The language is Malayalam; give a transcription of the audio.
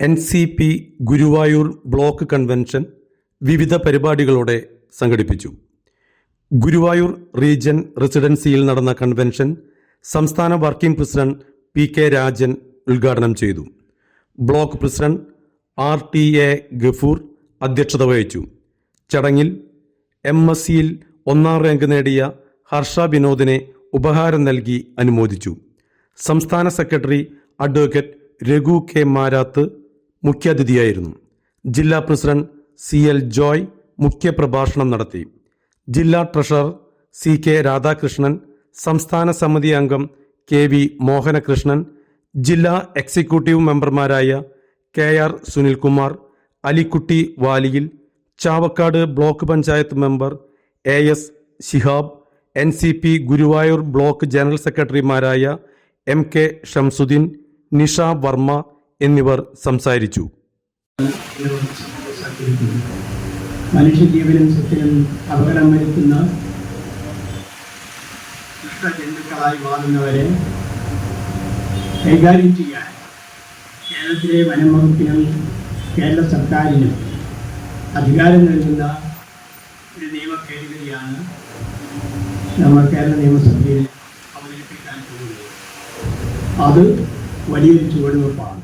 N C P Guruvayur block convention വിവിധ പരിപാടികളോടെ സംഘടിപ്പിച്ചു. ഗുരുവായൂർ റീജ്യൻ റെസിഡൻസിയിൽ നടന്ന കൺവെൻഷൻ സംസ്ഥാന working president P K Rajan ഉദ്ഘാടനം ചെയ്തു. Block president R T A Gafoor അധ്യക്ഷത വഹിച്ചു. ചടങ്ങിൽ എം എസ് സിയിൽ ഒന്നാം റാങ്ക് നേടിയ ഹർഷ വിനോദിനെ ഉപഹാരം നൽകി അനുമോദിച്ചു. സംസ്ഥാന secretary advocate Raghu K Marath മുഖ്യാതിഥിയായിരുന്നു. ജില്ലാ പ്രസിഡന്റ് സി എൽ ജോയ് മുഖ്യപ്രഭാഷണം നടത്തി. ജില്ലാ ട്രഷറർ സി കെ രാധാകൃഷ്ണൻ സംസ്ഥാന സമിതി അംഗം കെ വി മോഹനകൃഷ്ണൻ ജില്ലാ എക്സിക്യൂട്ടീവ് മെമ്പർമാരായ K R Sunilkumar Alikutty വാലിയിൽ Chavakkad block panchayat member A S Shihab N C P Guruvayur block general സെക്രട്ടറിമാരായ എം കെ ഷംസുദ്ദീൻ നിഷ വർമ്മ എന്നിവർ സംസാരിച്ചു. കൈകാര്യം ചെയ്യാൻ കേരളത്തിലെ വനം വകുപ്പിനും കേരള സർക്കാരിനും അധികാരം നൽകുന്ന ഒരു നിയമ ഭേദഗതിയാണ് നമ്മൾ കേരള നിയമസഭയിൽ അവതരിപ്പിക്കാൻ പോകുന്നത്. അത് വലിയൊരു ചുവടുവെപ്പാണ്.